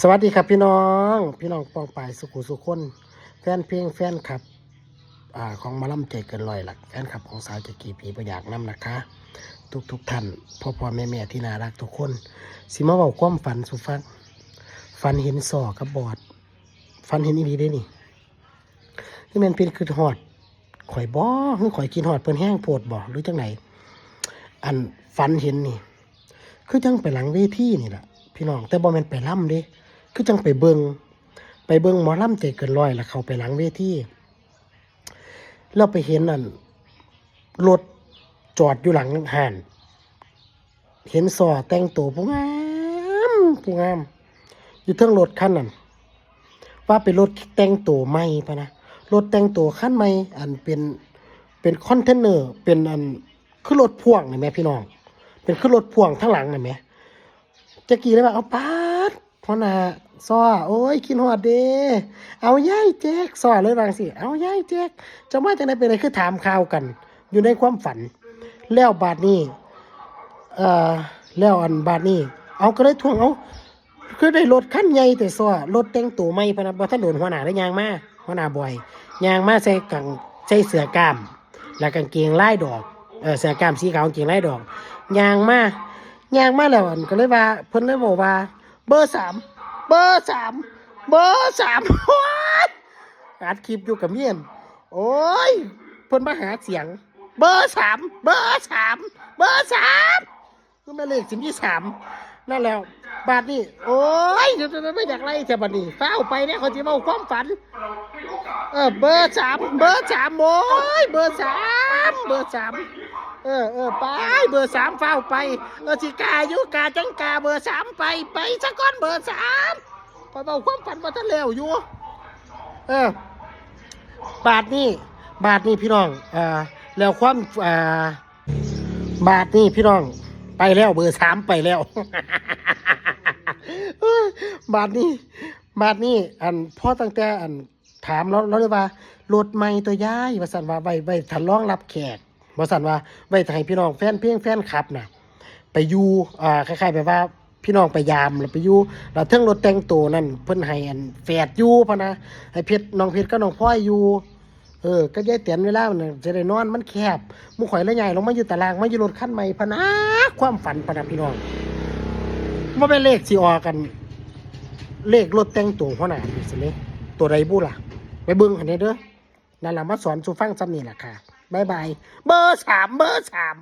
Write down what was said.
สวัสดีครับพี่น้อง พี่น้องปองปายสุขุสุขคนแฟนเพลงแฟนคลับอ่าของมาล่ำใจเกินร้อยหลักแฟนคลับของสาวจะกี่ปีประอยากนำนะคะ ทุกทุกท่านพ่อพ่อแม่แม่ที่น่ารักทุกคน สิมาบอกความฝันสุฟังฝันเห็นสอกับบอดฝันเห็นอีดีได้นี่ที่มันเป็นคือหอดข่อยบ่หรือข่อยกินหอดเปิ้นแห้งโพดบ่หรือจังไหนอันฝันเห็นนี่ คือจังไปหลังเวทีนี่แหละพี่น้องแต่บ่แมนไปล่ำเด้ คือจังไปเบิงไปเบิงหมอล่ำใจเกินร้อยแล้วเขาไปหลังเวทีแล้วไปเห็นนั่นรถจอดอยู่หลังห่าน เห็นสอแต่งตัวผู้งามผู้งาม อยู่เทิงรถคันนั้นว่าเป็นรถแต่งตัวใหม่ปะนะรถแต่งตัวคันใหม่อันเป็นเป็นคอนเทนเนอร์เป็นอันคือรถพ่วงนี่แหมพี่น้อง เป็นขึ้นรถพ่วงทั้งหลังน่ะแหมจะกี่เลยว่าเอาป้า พ่อนาซ้อโอ้ยคิดฮอดเด เอาย่ายแจ๊กซ้อเลยบางสิเอาย่ายแจ๊กจะมาจากไหนเป็นอะไรคือถามข่าวกัน อยู่ในความฝัน แล้วบาดนี้เอ่อแล้วอันบาดนี้ เอาก็เลยทวงเอาคือได้รถคันใหญ่แต่ซ้อรถแต่งตัวใหม่พะนะบ่ทันโดนหัวหน้าได้ยางมาหัวหน้าบ่อยยางมาใส่กังใส่เสื้อกล้าม แล้วกางเกงลายดอกเออเสื้อกล้ามสีขาวกางเกงลายดอกยางมายางมาแล้วอันก็เลยว่าเพิ่นเลยบอกว่า เบอร์สามเบอร์สามเบอร์สามอัดคลิปอยู่กับเมียนโอ้ยเพิ่นมาหาเสียง เบอร์สามเบอร์สามเบอร์สามก็แม่เลขสิบยี่สามนั่นแล้ว บาทนี่โอ้ยเดี๋ยวไม่อยากไล่จะบัดนี้ฟ้าไปเนี่ยเขาจะมาเอาความฝัน เออเบอร์สามเบอร์สามโอ้ยเบอร์สามเบอร์สาม เออเออไปเบอร์สามเฝ้าไปเออสิกาอยู่กาจังกาเบอร์สามไปไปสักก้อนเบอร์สามพอเบาความฝันมาท่านแล้วอยู่เออบาทนี่บาทนี่พี่น้องอ่าแล้วความอ่าบาทนี่พี่น้อง ไปแล้วเบอร์สามไปแล้ว บาทนี้บาทนี้อันพ่อตั้งแต่อันถามเราเราเลยว่ารถใหม่ตัวย้ายว่าสันว่าไว้ไว้ทันร้องรับแขก ว่าสันว่าไว้ให้พี่น้องแฟนเพลงแฟนคลับนะไปอยู่อ่าคล้ายๆแบบว่าพี่น้องไปยามแล้วไปอยู่แล้วเทิงรถแต่งตัวนั่นเพิ่นให้อันแฝดอยู่พะนะให้เพชรน้องเพชรก็น้องพลอยอยู่เออก็ยายเตียนเวลาเนี่ยจะได้นอนมันแคบมุข่อยละใหญ่ลงมาอยู่ตารางมาอยู่รถคันใหม่พะนะความฝันพะนะพี่น้องว่าเป็นเลขสิออกกัน เลขรถแต่งตัวหัวหนาสิเลยตัวใดบุล่ะไปเบิ่งหันเด้อนั่นแหละมาสอนสูฟังซ้ำนี่ล่ะค่ะ บายบาย เบอร์สามเบอร์สาม